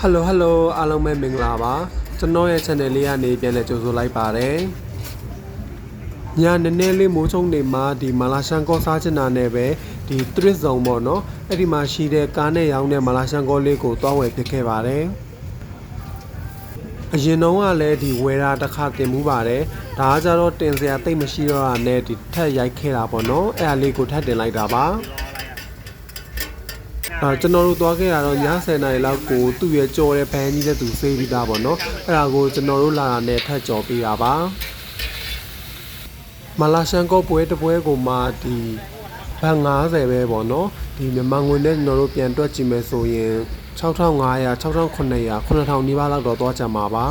ဟယ်လိုဟယ်လိုအားလုံးပဲမင်္ဂလာပါကျွန်တော်ရဲ့ channel လေးကနေပြန်လည်ကြိုဆိုလိုက်ပါတယ်ညနည်းနည်းလေးမိုးချုံနေမှာဒီမာလာရှန်ကောစားချင်တာနဲ့ပဲဒီထရစ်ဇုံပေါ့နော်အဲ့ဒီမှာရှိတဲ့ကားနဲ့ရောင်းတဲ့မာလာရှန်ကောလေးကိုတွားဝယ်ဖြစ်ခဲ့ပါတယ်အရင်တုန်းကလည်းဒီဝယ်တာတစ်ခါတင်မှုပါတယ်ဒါကကြတော့တင်စရာတိတ်မရှိတော့တာနဲ့ဒီထက်ရိုက်ခဲ့တာပေါ့နော်အဲ့ဒါလေးကိုထပ်တင်လိုက်တာပါ အာကျွန်တော်တို့သွားခဲ့တာတော့ည10:00နာရီလောက်ကိုသူ့ရဲ့ကြော်တဲ့ဘန်းကြီးတဲ့သူဆေးပြီးသားပေါ့နော်အဲ့ဒါကိုကျွန်တော်တို့လာတာနဲ့ထပ်ကြော်ပေးတာပါမလာရှန်ကောပွဲတစ်ပွဲကိုမှဒီဘန်90ပဲပေါ့နော်ဒီမြန်မာငွေနဲ့ကျွန်တော်တို့ပြန်တွက်ကြည့်မယ်ဆိုရင်6500 6900 9000နီးပါးလောက်တော့သွားကြမှာပါ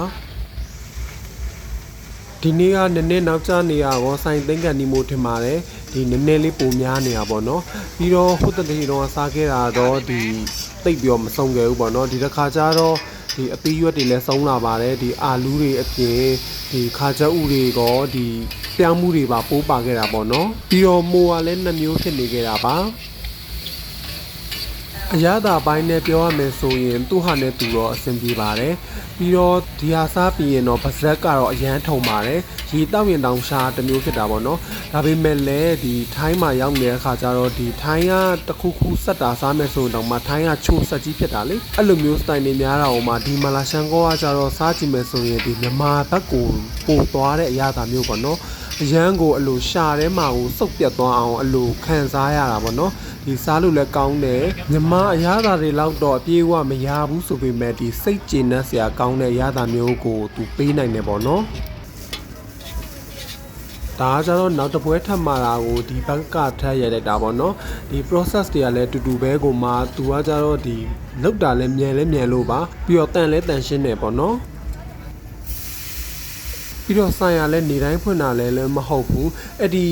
ဒီနေ့ကနည်းနည်းနောက်ကျနေရတော့စိုင်သိန်းကန်နီမို့ထင်ပါတယ်ဒီနည်းနည်းလေးပုံများနေတာပေါ့နော်ပြီးတော့ဟိုတတိတော့စားခဲ့တာတော့ဒီတိတ်ပြီးတော့မဆုံးခဲ့ဘူးပေါ့နော်ဒီတစ်ခါကျတော့ဒီအသီးရွက်တွေလည်းဆုံးလာပါတယ်ဒီအာလူးတွေအပြင်ဒီခါချက်ဥတွေကောဒီပြောင်းမှုတွေပါပိုးပါခဲ့တာပေါ့နော်ပြီးတော့မိုးကလည်းနှမျိုးဖြစ်နေခဲ့တာပါ အရသာပိုင်းနဲ့ပြောရမယ်ဆိုရင် သူ့ဟာနဲ့သူတော့အဆင်ပြေပါတယ်ပြီးတော့ဒီဟာစားပြီးရင်တော့ပါဇက်ကတော့အရန်ထုံပါတယ်ရေတောက်ရင်တောင်ရှာတစ်မျိုးဖြစ်တာပေါ့နော်ဒါပေမဲ့လည်းဒီထိုင်းမှာရောက်နေတဲ့အခါကျတော့ဒီထိုင်းကတစ်ခုခုစက်တာစားမယ်ဆိုရင်တော့မှထိုင်းကချိုးစက်ကြီးဖြစ်တာလေအဲ့လိုမျိုးစတိုင်တွေများတာဟိုမှာဒီမလာရှန်ကောကကျတော့စားကြည့်မယ်ဆိုရင်ဒီမြန်မာဘက်ကိုပို့သွားတဲ့အရသာမျိုးပေါ့နော် အရန်ကိုအလိုရှာထဲမှာကိုစုပ်ပြတ်သွားအောင်အလိုခံစားရတာပေါ့နော်ဒီစားလို့လည်းကောင်းတယ်မြမအရသာတွေလောက်တော့အပြေးအဝမရဘူးဆိုပေမဲ့ဒီစိတ်ကျေနပ်စရာကောင်းတဲ့အရသာမျိုးကိုသူပေးနိုင်တယ်ပေါ့နော်ဒါကကြတော့နောက်တစ်ပွဲထပ်มาတာကိုဒီဘက်ကထပ်ရလိုက်တာပေါ့နော်ဒီ process တွေကလည်းတူတူပဲကိုမှသူကကြတော့ဒီလောက်တာလည်းမြန်လဲမြန်လို့ပါပြီးတော့တန်လဲတန်ရှင်းတယ်ပေါ့နော် ပြီးတော့ဆိုင်ရလဲနေတိုင်းဖွင့်တာလဲလည်းမဟုတ်ဘူးအဲ့ဒီ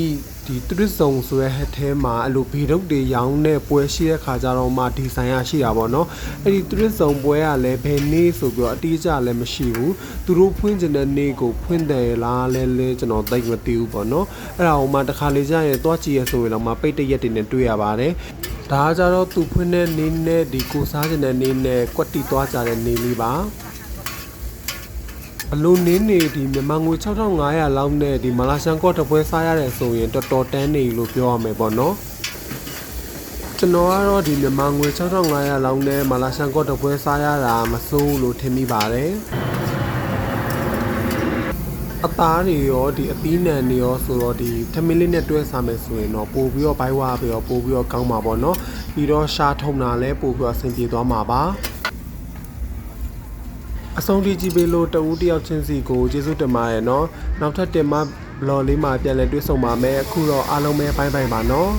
ဒီသူရစ်စုံဆိုရဲဟက်ထဲမှာအဲ့လိုဘေဒုတ်တွေရောင်းတဲ့ပွဲရှိတဲ့ခါကြတော့မှဒီဆိုင်ရရှိတာပေါ့နော်အဲ့ဒီသူရစ်စုံပွဲကလည်းဘယ်နေ့ဆိုပြီးတော့အတိအကျလည်းမရှိဘူးသူတို့ဖွင့်ကျင်တဲ့နေ့ကိုဖွင့်တယ်လားလဲလဲကျွန်တော်သိမသိဘူးပေါ့နော်အဲ့ဒါဟိုမှတစ်ခါလေကြာရင်သွားကြည့်ရဆိုရင်တော့မှပိတ်တရက်တွေနဲ့တွေ့ရပါတယ်ဒါကကြတော့သူဖွင့်တဲ့နေ့နဲ့ဒီကိုစားကျင်တဲ့နေ့နဲ့ကွက်တီသွားကြတဲ့နေ့လေးပါ ဘလို့နင်းနေဒီမြန်မာငွေ6500လောက်နဲ့ဒီမလာရှန်ကော့တစ်ပွဲစားရတယ်ဆိုရင်တော်တော်တန်းနေလို့ပြောရမယ်ပေါ့နော်ကျွန်တော်ကတော့ဒီမြန်မာငွေ6500လောက်နဲ့မလာရှန်ကော့တစ်ပွဲစားရတာမစိုးဘူးလို့ထင်မိပါတယ်အသားတွေရောဒီအသီးနှံတွေရောဆိုတော့ဒီထမင်းလေးနဲ့တွဲစားမယ်ဆိုရင်တော့ပို့ပြီးတော့ဘိုက်ဝါပြီးတော့ပို့ပြီးတော့ကောင်းမှာပေါ့နော်ပြီးတော့ရှာထုံတာလည်းပို့ပြီးတော့အဆင်ပြေသွားမှာပါ အဆုံးထိကြည့်ပေးလို့တဦးတယောက်ချင်းစီကိုကျေးဇူးတင်ပါတယ်နော်နောက်ထပ်တင်မဘလော်လေးမှာပြန်လည်တွေ့ဆုံပါမယ်အခုတော့အားလုံးပဲဘိုင်ဘိုင်ပါနော်